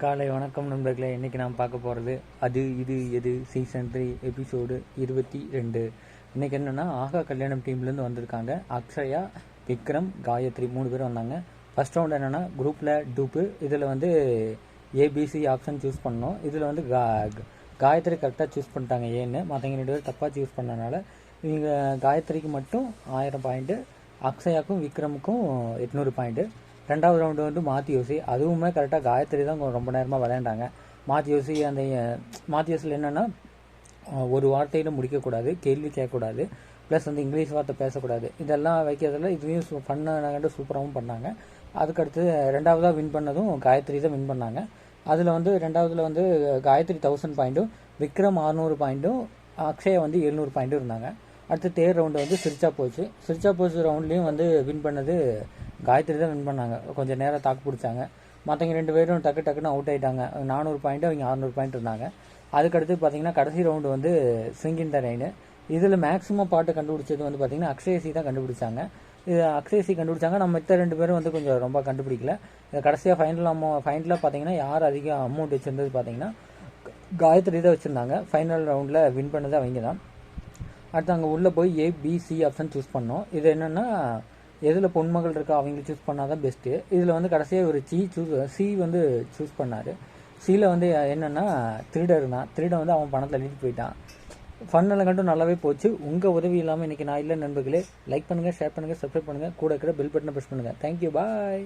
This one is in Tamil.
காலை வணக்கம் நண்பர்களே. இன்றைக்கி நாம் பார்க்க போகிறது அது இது எது? சீசன் த்ரீ எபிசோடு இருபத்தி ரெண்டு. இன்றைக்கி என்னென்னா ஆகா கல்யாணம் டீம்லேருந்து வந்திருக்காங்க. அக்ஷயா விக்ரம் காயத்ரி மூணு பேர் வந்தாங்க. ஃபர்ஸ்ட் ரவுண்ட் என்னென்னா குரூப்பில் டூப்பு. இதில் வந்து ஏபிசி ஆப்ஷன் சூஸ் பண்ணோம். இதில் வந்து கா காயத்ரி கரெக்டாக சூஸ் பண்ணிட்டாங்க. ஏன்னு மற்றவங்க ரெண்டு பேர் தப்பாக சூஸ் பண்ணனால இவங்க காயத்ரிக்கு மட்டும் ஆயிரம் பாயிண்ட்டு அக்ஷயாக்கும் விக்ரமுக்கும் எட்நூறு பாயிண்ட்டு ரெண்டாவது ரவுண்டு வந்து மாத்தியோசி. அதுவுமே கரெக்டாக காயத்ரி தான் ரொம்ப நேரமாக விளையாண்டாங்க. மாத்தியோசி அந்த மாத்தியோசில் என்னென்னா ஒரு வார்த்தையில் முடிக்கக்கூடாது கேள்வி கேட்கக்கூடாது ப்ளஸ் வந்து இங்கிலீஷ் வார்த்தை பேசக்கூடாது. இதெல்லாம் வைக்கிறதுல இதையும் பண்ண சூப்பராகவும் பண்ணாங்க. அதுக்கடுத்து ரெண்டாவதாக வின் பண்ணதும் காயத்ரி தான் வின் பண்ணாங்க. அதில் வந்து ரெண்டாவதில் வந்து காயத்ரி தௌசண்ட் பாயிண்ட்டும் விக்ரம் அறுநூறு பாயிண்ட்டும் அக்ஷயா வந்து எழுநூறு பாயிண்ட்டும் இருந்தாங்க. அடுத்து தேர் ரவுண்டு வந்து சிரிச்சா போச்சு. சிரிச்சா போச்சு ரவுண்ட்லேயும் வந்து வின் பண்ணது காயத்ரி தான் வின் பண்ணாங்க. கொஞ்சம் நேரம் தாக்கு பிடிச்சாங்க. மற்றவங்க ரெண்டு பேரும் டக்கு டக்குன்னு அவுட் ஆகிட்டாங்க நானூறு பாயிண்ட் அவங்க அறநூறு பாயிண்ட் இருந்தாங்க. அதுக்கடுத்து பார்த்தீங்கன்னா கடைசி ரவுண்டு வந்து சிங்கின் த இதில் மேக்ஸிமம் பாட்டு கண்டுபிடிச்சது வந்து பார்த்தீங்கன்னா அக்ஷயசி தான் கண்டுபிடிச்சாங்க. இது அக்ஷயசி கண்டுபிடிச்சாங்க. நம்ம மித்த ரெண்டு பேரும் வந்து கொஞ்சம் ரொம்ப கண்டுபிடிக்கல. இது கடைசியாக ஃபைனல் அமௌ ஃபைனலாக பார்த்தீங்கன்னா யார் அதிக அமௌண்ட் வச்சுருந்தது பார்த்தீங்கன்னா காயத்ரி தான் வச்சுருந்தாங்க. ஃபைனல் ரவுண்டில் வின் பண்ணது அவங்க தான். அடுத்து அங்கே உள்ளே போய் ஏபிசி ஆப்ஷன் சூஸ் பண்ணோம். இது என்னென்னா எதில் பொன்மகள் இருக்கா அவங்கள சூஸ் பண்ணால் தான் பெஸ்ட்டு இதில் வந்து கடைசியாக ஒரு சி சூஸ் சி வந்து சூஸ் பண்ணார். சியில் வந்து என்னென்னா திருடர் தான் திருடன் வந்து அவன் பணத்தை அள்ளிட்டு போயிட்டான். ஃபன்னெல்லாம் கண்டும் நல்லாவே போச்சு. உங்கள் உதவி இல்லாமல் இன்றைக்கி நான் இல்லை நண்பர்களே லைக் பண்ணுங்கள் ஷேர் பண்ணுங்கள் சப்ஸ்கிரைப் பண்ணுங்கள் கூட இருக்கிற பெல் பட்டனை ப்ரெஸ் பண்ணுங்கள் தேங்க்யூ பாய்